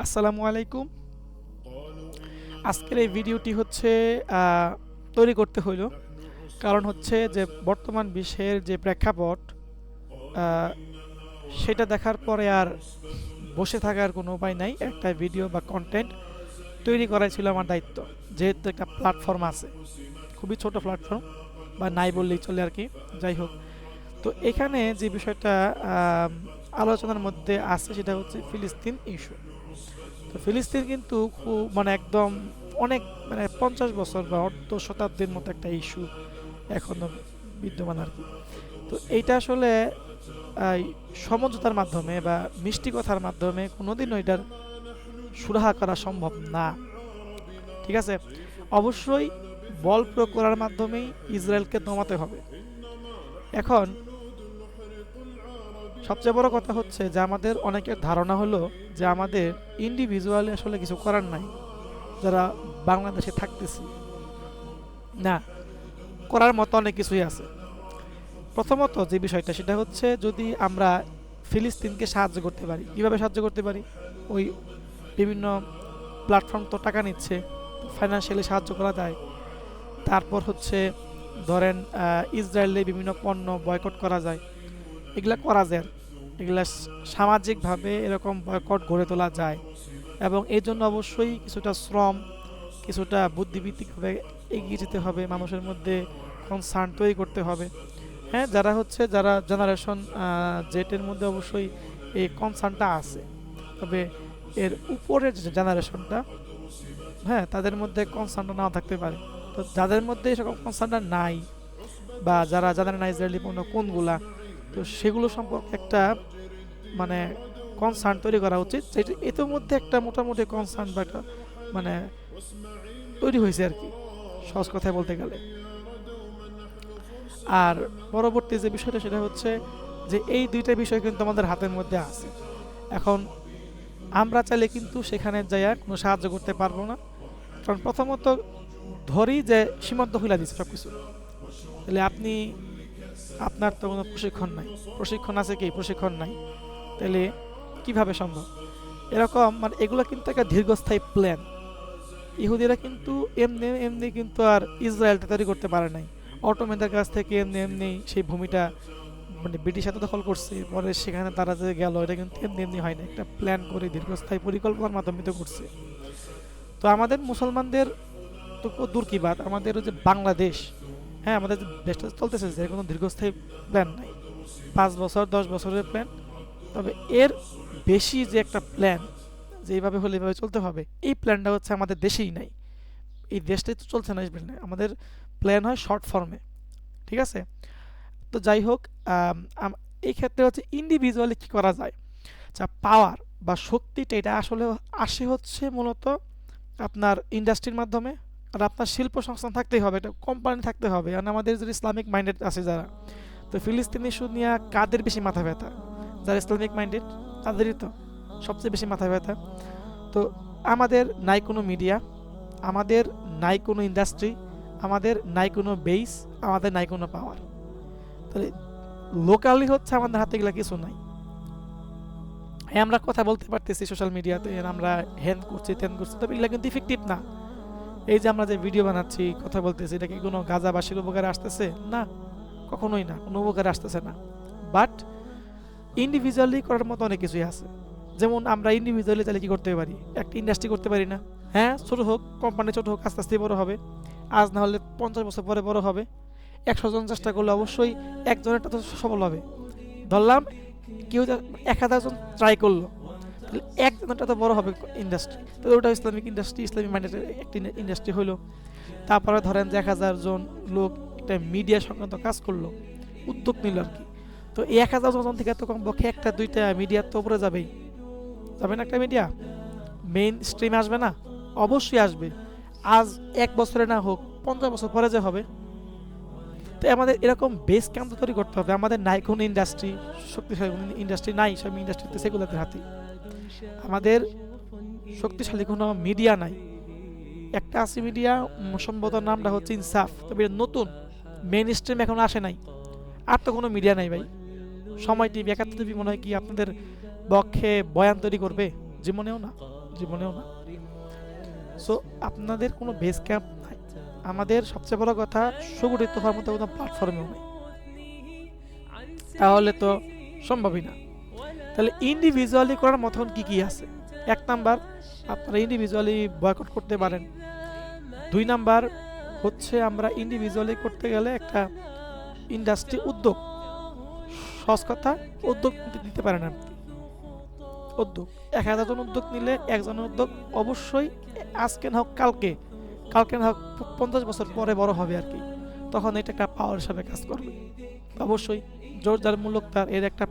আসসালামু আলাইকুম। আজকের এই ভিডিওটি হচ্ছে তৈরি করতে হইল। কারণ হচ্ছে যে বর্তমান বিশ্বের যে প্রেক্ষাপট সেটা দেখার পরে আর বসে থাকার কোনো উপায় নাই। একটা ভিডিও বা কন্টেন্ট তৈরি করাই ছিল আমার দায়িত্ব। যেহেতু একটা প্ল্যাটফর্ম আছে, খুবই ছোট প্ল্যাটফর্ম বা নাই বললেই চলে আর কি। যাই হোক, তো এখানে যে বিষয়টা আলোচনার মধ্যে আছে সেটা হচ্ছে ফিলিস্তিন ইস্যু তো ফিলিস্তিন কিন্তু খুব মানে একদম অনেক মানে পঞ্চাশ বছর বা অর্ধ শতাব্দীর মতো একটা ইস্যু এখনও বিদ্যমান আর কি। তো এইটা আসলে সমঝোতার মাধ্যমে বা মিষ্টি কথার মাধ্যমে কোনোদিনও এটার সুরাহা করা সম্ভব না। ঠিক আছে? অবশ্যই বল প্রয়োগ করার মাধ্যমেই ইসরায়েলকে দমাতে হবে। এখন সবচেয়ে বড় কথা হচ্ছে যে আমাদের অনেকের ধারণা হলো যে আমাদের ইন্ডিভিজুয়ালি আসলে কিছু করার নাই, যারা বাংলাদেশে থাকতেছি। না, করার মতো অনেক কিছুই আছে। প্রথমত যে বিষয়টা, সেটা হচ্ছে যদি আমরা ফিলিস্তিনকে সাহায্য করতে পারি, কীভাবে সাহায্য করতে পারি? ওই বিভিন্ন প্ল্যাটফর্ম তো টাকা নিচ্ছে ফাইন্যান্সিয়ালি সাহায্য করা যায়। তারপর হচ্ছে ধরেন ইসরায়েলে বিভিন্ন পণ্য বয়কট করা যায়। এগুলা করা যায়। এগুলা সামাজিকভাবে এরকম বয়কট গড়ে তোলা যায়। এবং এই জন্য অবশ্যই কিছুটা শ্রম, কিছুটা বুদ্ধিভিত্তিকভাবে এগিয়ে যেতে হবে। মানুষের মধ্যে কনসার্ন তৈরি করতে হবে। হ্যাঁ যারা হচ্ছে, যারা জেনারেশন জেটের মধ্যে অবশ্যই এই কনসার্নটা আছে। তবে এর উপরের যে জেনারেশনটা হ্যাঁ তাদের মধ্যে কনসার্নটা নাও থাকতে পারে। তো যাদের মধ্যে এরকম কনসার্নটা নাই, বা যারা জানেন না ইসরায়েলি পণ্য কোনগুলা তো সেগুলো সম্পর্কে একটা মানে কনসার্ন তৈরি করা উচিত। যেটা এতের মধ্যে একটা মোটামুটি কনসার্ন বা একটা মানে তৈরি হয়েছে আর কি, সহজ কথায় বলতে গেলে। আর পরবর্তী যে বিষয়টা, সেটা হচ্ছে যে এই দুইটা বিষয় কিন্তু আমাদের হাতের মধ্যে আছে। এখন আমরা চাইলে কিন্তু সেখানে যাইয়া কোনো সাহায্য করতে পারব না। কারণ প্রথমত ধরি যে সীমান্ত হইলা দিচ্ছে সব কিছু তাহলে আপনি আপনার তো কোনো প্রশিক্ষণ নাই। প্রশিক্ষণ আছে কি? প্রশিক্ষণ নাই। তাহলে কীভাবে সম্ভব? এরকম মানে এগুলো কিন্তু একটা দীর্ঘস্থায়ী প্ল্যান ইহুদিরা কিন্তু এমনি এমনি কিন্তু আর ইসরায়েলটা তৈরি করতে পারে নাই। অটোমেদের কাছ থেকে এমনি এমনি সেই ভূমিটা মানে ব্রিটিশ হাতে দখল করছে, পরে সেখানে তারা যে গেল, এটা কিন্তু এমনি এমনি হয় না একটা প্ল্যান করে দীর্ঘস্থায়ী পরিকল্পনার মাধ্যমে তো করছে। তো আমাদের মুসলমানদের তো দূর কি বাদ আমাদের ওই যে বাংলাদেশ হ্যাঁ আমাদের দেশটা চলতেছে যে কোনো দীর্ঘস্থায়ী প্ল্যান নাই। পাঁচ বছর, দশ বছরের প্ল্যান তবে এর বেশি যে একটা প্ল্যান যে এইভাবে হলে এইভাবে চলতে হবে, এই প্ল্যানটা হচ্ছে আমাদের দেশেই নাই। এই দেশটাই তো চলছে না, এই। আমাদের প্ল্যান হয় শর্ট ফর্মে ঠিক আছে? তো যাই হোক এই ক্ষেত্রে হচ্ছে ইন্ডিভিজুয়ালি কী করা যায়? যা পাওয়ার বা শক্তিটা এটা আসলে আসে হচ্ছে মূলত আপনার ইন্ডাস্ট্রির মাধ্যমে। আর আপনার শিল্প সংস্থান থাকতেই হবে একটা কোম্পানি থাকতে হবে। আর আমাদের যদি ইসলামিক মাইন্ডেড আছে যারা, তো ফিলিস্তিনি ইস্যু নিয়ে কাদের বেশি মাথা ব্যথা? যারা ইসলামিক মাইন্ডেড তাদেরই তো সবচেয়ে বেশি মাথা ব্যথা। তো আমাদের নাই কোনো মিডিয়া আমাদের নাই কোনো ইন্ডাস্ট্রি আমাদের নাই কোনো বেস আমাদের নাই কোনো পাওয়ার তাহলে লোকালি হচ্ছে আমাদের হাতে এগুলো কিছু নাই। হ্যাঁ আমরা কথা বলতে পারতেছি সোশ্যাল মিডিয়াতে আমরা হ্যান করছি ত্যান করছি, তবে এগুলো কিন্তু ইফেক্টিভ না। এই যে আমরা যে ভিডিও বানাচ্ছি, কথা বলতেছি, এটা কি কোনো গাজাবাসীর উপকারে আসতেছে? না, কখনোই না, কোনো উপকারে আসতেছে না। বাট ইন্ডিভিজুয়ালি করার মতো অনেক কিছুই আছে। যেমন আমরা ইন্ডিভিজুয়ালি তাহলে কি করতে পারি? একটা ইন্ডাস্ট্রি করতে পারি না। হ্যাঁ ছোট হোক কোম্পানি ছোট হোক, আস্তে আস্তে বড় হবে। আজ না হলে পঞ্চাশ বছর পরে বড় হবে। একশো জন চেষ্টা করলে অবশ্যই একজনেরটা তো সফল হবে। ধরলাম, কেউ এক হাজার জন ট্রাই করল। একজনেরটা তো বড় হবে ইন্ডাস্ট্রি তো ওটা ইসলামিক ইন্ডাস্ট্রি ইসলামিক মাইন্ডেড একটি ইন্ডাস্ট্রি হলো তারপরে ধরেন এক হাজার জন লোক একটা মিডিয়া সংক্রান্ত কাজ করল, উদ্যোগ নিল আর কি। তো এই এক হাজার জন থেকে তো কমপক্ষে একটা, দুইটা মিডিয়ার তো উপরে যাবেই। যাবে না একটা মিডিয়া মেইন স্ট্রিম আসবে না? অবশ্যই আসবে। আজ এক বছরে না হোক, পঞ্চাশ বছর পরে যে হবে। তো আমাদের এরকম বেস ক্যাম্প তৈরি করতে হবে? আমাদের নাই কোনো ইন্ডাস্ট্রি শক্তিশালী কোনো ইন্ডাস্ট্রি নাই সব ইন্ডাস্ট্রিতে সেগুলোতে হাতে আমাদের শক্তিশালী কোনো মিডিয়া নাই। একটা আছে মিডিয়া, সম্ভবত নামটা হচ্ছে ইনসাফ। তবে নতুন মেন স্ট্রিম এখন আসে নাই। আর তো কোনো মিডিয়া নাই ভাই। সময় টিভি, একাত্তর টিভি মনে হয় কি আপনাদের পক্ষে বয়ান তৈরি করবে? জীবনেও না জীবনেও না। সো আপনাদের কোনো বেস ক্যাম্প নাই। আমাদের সবচেয়ে বড় কথা, সুগঠিত হওয়ার মতো কোনো প্ল্যাটফর্মেও নেই। তাহলে তো সম্ভবই না। তাহলে ইন্ডিভিজুয়ালি করার মতন কি কি আছে? এক নাম্বার, আপনারা ইন্ডিভিজুয়ালি বয়কট করতে পারেন। দুই নাম্বার, হচ্ছে আমরা ইন্ডিভিজুয়ালি করতে গেলে একটা ইন্ডাস্ট্রি উদ্যোগ সহজ কথা উদ্যোগ নিতে পারেন আপনি। উদ্যোগ, এক হাজার জন উদ্যোগ নিলে একজনের উদ্যোগ অবশ্যই আজকে না হোক কালকে কালকে না হোক পঞ্চাশ বছর পরে বড় হবে আর কি। তখন এটা একটা পাওয়ার হিসাবে কাজ করবে। অবশ্যই জোর যার মূলক তার এর একটা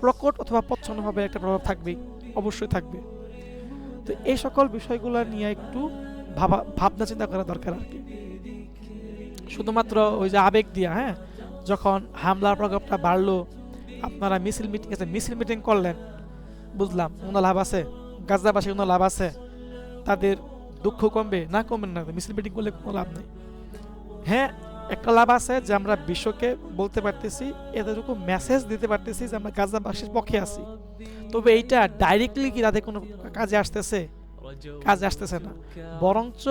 প্রকট অথবা প্রচ্ছন্নভাবে একটা প্রভাব থাকবেই অবশ্যই থাকবে। তো এই সকল বিষয়গুলো নিয়ে একটু ভাবা, ভাবনা চিন্তা করা দরকার আর কি। শুধুমাত্র ওই যে আবেগ দিয়া হ্যাঁ? যখন হামলার প্রকোপটা বাড়লো, আপনারা মিছিল মিটিং আছে, মিছিল মিটিং করলেন, বুঝলাম, কোনো লাভ আছে? গাজাবাসী কোনো লাভ আছে? তাদের দুঃখ কমবে? না কমবে না, মিছিল মিটিং করলে কোনো লাভ নেই। হ্যাঁ একটা লাভ আছে যে আমরা বিশ্বকে বলতে পারতেছি, এতটুকু মেসেজ দিতে পারতেছি যে আমরা গাজাবাসীর পক্ষে আছি। তবে এইটা ডাইরেক্টলি কি তাদের কোনো কাজে আসতেছে? কাজে আসতেছে না। বরঞ্চ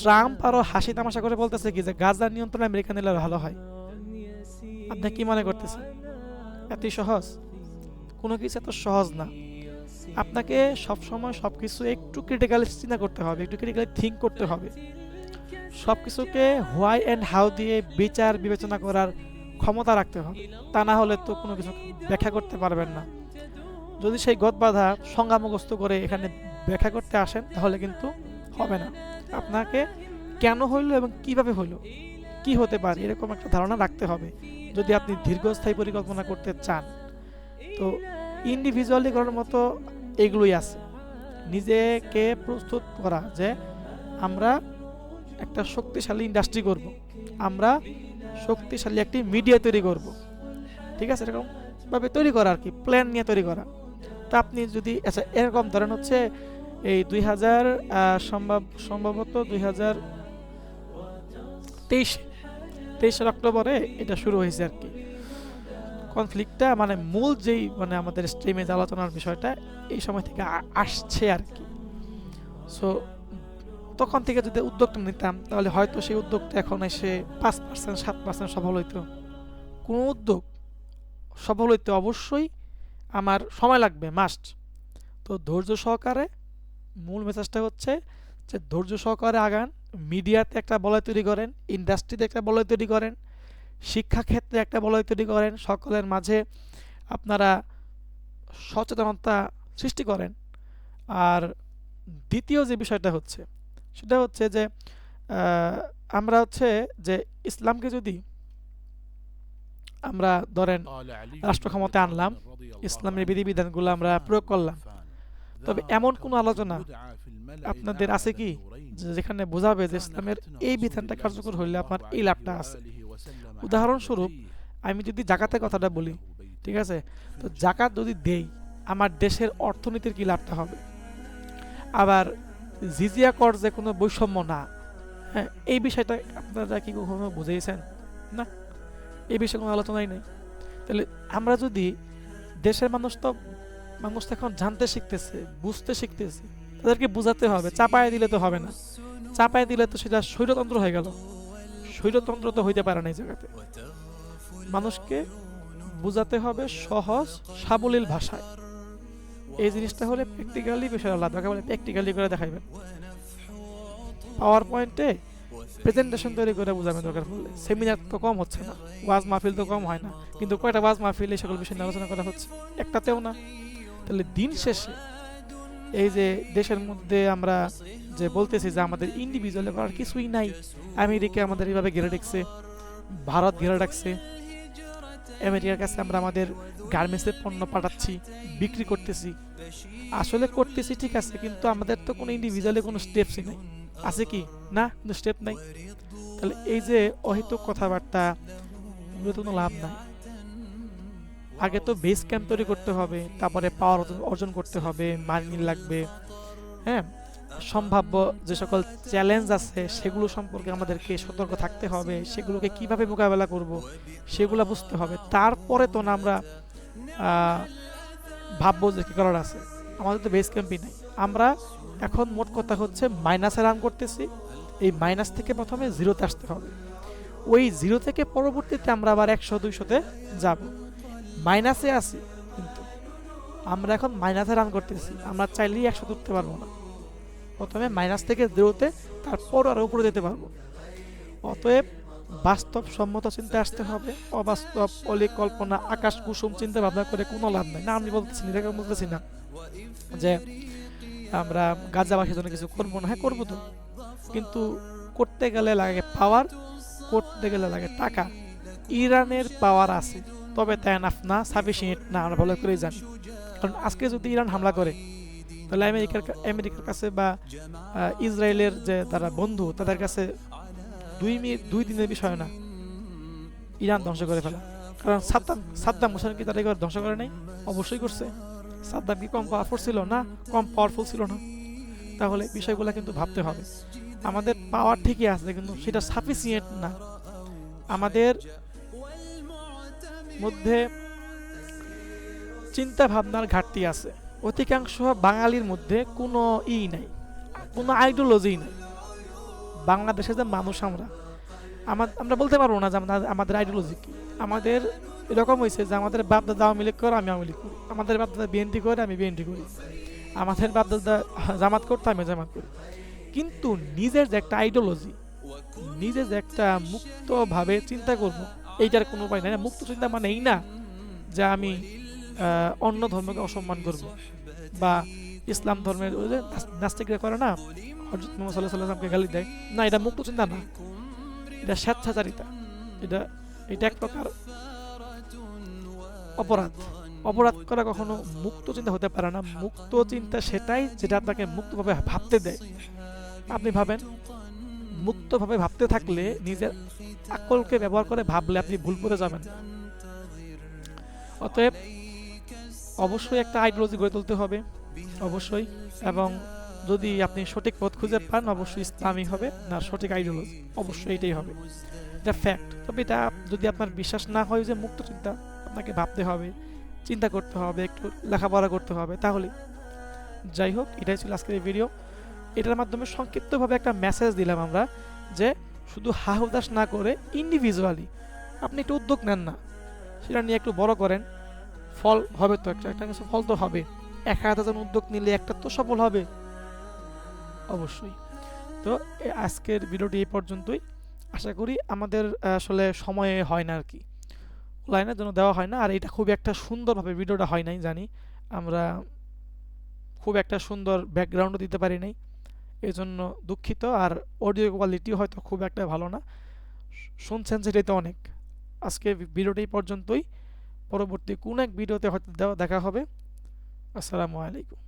ট্রাম্প আরও হাসি তামাশা করে বলতেছে কি যে গাজা নিয়ন্ত্রণ আমেরিকা নিলে ভালো হয়। আপনি কি মনে করতেছেন? এতই সহজ? কোনো কিছু এত সহজ না। আপনাকে সবসময় সব কিছু একটু ক্রিটিক্যালি চিন্তা করতে হবে, একটু ক্রিটিক্যালি থিঙ্ক করতে হবে। সব কিছুকে হোয়াই অ্যান্ড হাউ দিয়ে বিচার বিবেচনা করার ক্ষমতা রাখতে হবে। তা না হলে তো কোনো কিছু ব্যাখ্যা করতে পারবেন না। যদি সেই গদ বাধা সংজ্ঞামগ্রস্ত করে এখানে ব্যাখ্যা করতে আসেন, তাহলে কিন্তু হবে না। আপনাকে কেন হইল এবং কীভাবে হইল? কি হতে পারে? এরকম একটা ধারণা রাখতে হবে। যদি আপনি দীর্ঘস্থায়ী পরিকল্পনা করতে চান, তো ইন্ডিভিজুয়ালি করার মতো এগুলোই আছে। নিজেকে প্রস্তুত করা যে আমরা একটা শক্তিশালী ইন্ডাস্ট্রি করব। আমরা শক্তিশালী একটি মিডিয়া তৈরি করব। ঠিক আছে? এরকম ভাবে তৈরি করা আর কি প্ল্যান নিয়ে তৈরি করা। তা আপনি যদি আচ্ছা এরকম ধরেন হচ্ছে এই দুই হাজার সম্ভব, সম্ভবত দুই হাজার তেইশ, তেইশের অক্টোবরে এটা শুরু হয়েছে আর কি। কনফ্লিক্টটা মানে মূল যেই মানে আমাদের স্ট্রিমে আলোচনার বিষয়টা, এই সময় থেকে আসছে আর কি। সো তখন থেকে যদি উদ্যোগটা নিতাম, তাহলে হয়তো সেই উদ্যোগটা এখন এসে পাঁচ পার্সেন্ট সাত পার্সেন্ট সফল হইতো। কোনো উদ্যোগ সফল হইতে অবশ্যই আমার সময় লাগবে মাস্ট তো ধৈর্য সহকারে মূল মেসেজটা হচ্ছে যে ধৈর্য সহকারে আগান মিডিয়াতে একটা বলয় তৈরি করেন ইন্ডাস্ট্রিতে একটা বলয় তৈরি করেন, শিক্ষাক্ষেত্রে একটা বলয় তৈরি করেন, সকলের মাঝে আপনারা সচেতনতা সৃষ্টি করেন। আর দ্বিতীয় যে বিষয়টা হচ্ছে সেটা হচ্ছে যে আমরা হচ্ছে যে ইসলামকে যদি আমরা ধরেন রাষ্ট্র ক্ষমতা আনলাম ইসলামের বিধিবিধানগুলো আমরা প্রয়োগ করলাম। তবে এমন কোনো আলোচনা আপনাদের আছে কি? যেখানে বোঝাবে যে ইসলামের এই বিধানটা কার্যকর হইলে আপনার এই লাভটা আছে। উদাহরণস্বরূপ আমি যদি জাকাতের কথাটা বলি ঠিক আছে? তো জাকাত যদি দেই আমার দেশের অর্থনীতির কি লাভটা হবে? আবার জিজিয়া কর যে কোনো বৈষম্য না। হ্যাঁ এই বিষয়টা আপনারা কি কখনো বুঝিয়েছেন না, এই বিষয়ে কোনো আলোচনাই নেই। তাহলে আমরা যদি দেশের মানুষ তো মানুষ এখন জানতে শিখতেছে, বুঝতে শিখতেছে, তাদেরকে বোঝাতে হবে, চাপায় দিলে তো হবে না। চাপায় দিলে তো সেটা স্বৈরতন্ত্র হয়ে গেল। স্বৈরতন্ত্র তো হইতে পারে না এই জায়গাতে। মানুষকে বোঝাতে হবে সহজ, সাবলীল ভাষায়। এই জিনিসটা হলে প্র্যাকটিক্যালি বিষয় আলাদা বলে প্র্যাকটিক্যালি করে দেখাইবেন। পাওয়ার পয়েন্টে প্রেজেন্টেশন তৈরি করে বোঝাবেন দরকার পড়লে। সেমিনার তো কম হচ্ছে না, ওয়াজ মাহফিল তো কম হয় না, কিন্তু কয়টা ওয়াজ মাহফিল এই সকল বিষয় আলোচনা করা হচ্ছে? একটাতেও না। তাহলে দিন শেষে এই যে দেশের মধ্যে আমরা যে বলতেছি যে আমাদের ইন্ডিভিজুয়াল করার কিছুই নাই, আমেরিকা আমাদের এইভাবে ঘিরে রাখছে, ভারত ঘিরে রাখছে, আমেরিকার কাছে আমরা আমাদের গার্মেন্টসের পণ্য পাঠাচ্ছি বিক্রি করতেছি। আসলে করতেছি ঠিক আছে, কিন্তু আমাদের তো কোনো ইন্ডিভিজুয়ালি কোনো স্টেপসই নাই। আছে কি? না, কোনো স্টেপ নাই। তাহলে এই যে অহিতুক কথাবার্তা, এগুলো তো কোনো লাভ নাই। আগে তো বেস ক্যাম্প তৈরি করতে হবে, তারপরে পাওয়ার অর্জন করতে হবে মাইনিং লাগবে। হ্যাঁ? সম্ভাব্য যে সকল চ্যালেঞ্জ আছে, সেগুলো সম্পর্কে আমাদেরকে সতর্ক থাকতে হবে, সেগুলোকে কীভাবে মোকাবেলা করব, সেগুলো বুঝতে হবে। তারপরে তো না আমরা ভাববো যে কি করার আছে। আমাদের তো বেস ক্যাম্পই নাই। আমরা এখন মোট কথা হচ্ছে মাইনাসে রান করতেছি। এই মাইনাস থেকে প্রথমে জিরোতে আসতে হবে। ওই জিরো থেকে পরবর্তীতে আমরা আবার একশো, দুইশোতে যাব। মাইনাসে আছি, কিন্তু আমরা এখন মাইনাসে রান করতেছি। আমরা চাইলেই একশো উঠতে পারব না। প্রথমে মাইনাস থেকে জিরোতে তারপর আরও উপরে যেতে পারব। অতএব বাস্তব সম্মত চিন্তা আসতে হবে, অবাস্তব অলি কল্পনা আকাশ কুসুম চিন্তা ভাবনা করে কোনো লাভ নাই। না, আমি বলতেছি না, এরকম বলতেছি না যে আমরা গাজাবাসীর জন্য কিছু করব না। হ্যাঁ করব তো। কিন্তু করতে গেলে লাগে পাওয়ার করতে গেলে লাগে টাকা। ইরানের পাওয়ার আছে, তবে তাই নাফ না সাফিসিয়েন্ট না, আমরা ভালো করেই জানি। কারণ আজকে যদি ইরান হামলা করে, তাহলে আমেরিকার আমেরিকার কাছে বা ইসরায়েলের যে তারা বন্ধু, তাদের কাছে দুই মিনিট, দুই দিনের বিষয় না। ইরান ধ্বংস করে ফেলা। কারণ সাদ্দাম সাদ্দাম হোসেন কি তারা এবার ধ্বংস করে নাই? অবশ্যই করছে। সাদ্দাম কি কম পাওয়ারফুল ছিল না? কম পাওয়ারফুল ছিল না। তাহলে বিষয়গুলো কিন্তু ভাবতে হবে। আমাদের পাওয়ার ঠিকই আছে, কিন্তু সেটা সাফিসিয়েন্ট না। আমাদের মধ্যে চিন্তা ভাবনার ঘাটতি আছে। অধিকাংশ বাঙালির মধ্যে কোনো ই নাই, কোনো আইডিওলজি নাই। বাংলাদেশের যে মানুষ আমরা, আমার, আমরা বলতে পারব না যে আমাদের- আইডিওলজি কি। আমাদের এরকম হয়েছে যে আমাদের বাপ দাদা আওয়ামী লীগ করে, আমি আওয়ামী লীগ করি। আমাদের বাপ দাদা বিএনপি করে, আমি বিএনপি করি। আমাদের বাপ দাদা জামাত করতে আমি জামাত করি। কিন্তু নিজের যে একটা আইডিওলজি নিজের যে একটা মুক্তভাবে চিন্তা করব, এইটার কোনো উপায় নাই মুক্ত চিন্তা মানে এই না যে আমি অন্য ধর্মকে অসম্মান করব বা ইসলাম ধর্মের ওই যে নাস্তিকরা করে না হজরত মোহাম্মদ সাল্লাহ সাল্লামকে গালি দেয়। না, এটা মুক্ত চিন্তা না। এটা স্বেচ্ছাচারিতা। এটা এটা এক প্রকার অপরাধ। অপরাধ করা কখনো মুক্ত চিন্তা হতে পারে না। মুক্ত চিন্তা সেটাই যেটা আপনাকে মুক্তভাবে ভাবতে দেয়। আপনি ভাবেন, মুক্তভাবে ভাবতে থাকলে নিজের আকলকে ব্যবহার করে ভাবলে আপনি ভুল করে যাবেন। অতএব অবশ্যই একটা আইডিওলজি গড়ে তুলতে হবে। অবশ্যই। এবং যদি আপনি সঠিক পথ খুঁজে পান, অবশ্যই ইসলামই হবে, না সঠিক আইডিওলজি অবশ্যই এটাই হবে। এটা ফ্যাক্ট তবে এটা যদি আপনার বিশ্বাস না হয় যে মুক্ত চিন্তা আপনাকে ভাবতে হবে, চিন্তা করতে হবে, একটু লেখাপড়া করতে হবে, তাহলে যাই হোক, এটাই ছিল আজকের ভিডিও এটার মাধ্যমে সংক্ষিপ্তভাবে একটা মেসেজ দিলাম আমরা যে শুধু হাহুদাস না করে ইন্ডিভিজুয়ালি আপনি একটু উদ্যোগ নেন না। সেটা নিয়ে একটু বড় করেন। ফল হবে তো একটা একটা কিছু ফল তো হবে। এক হাজার জন উদ্যোগ নিলে একটা তো সফল হবে। অবশ্যই। তো আজকের ভিডিওটি এই পর্যন্তই। আশা করি আমাদের আসলে সময়ে হয় না আর কি। লাইনের জন্য দেওয়া হয় না, আর এটা খুব একটা সুন্দরভাবে, ভিডিওটা হয় নাই জানি। আমরা খুব একটা সুন্দর ব্যাকগ্রাউন্ডও দিতে পারি নাই। জন্য দুঃখিত, আর অডিও কোয়ালিটি হয়তো খুব একটা ভালো না। শুনছেন সেটাই তো অনেক। আজকে ভিডিওটি পর্যন্তই। পরবর্তী কোন এক ভিডিওতে হয়তো দেখা হবে। আসসালামু আলাইকুম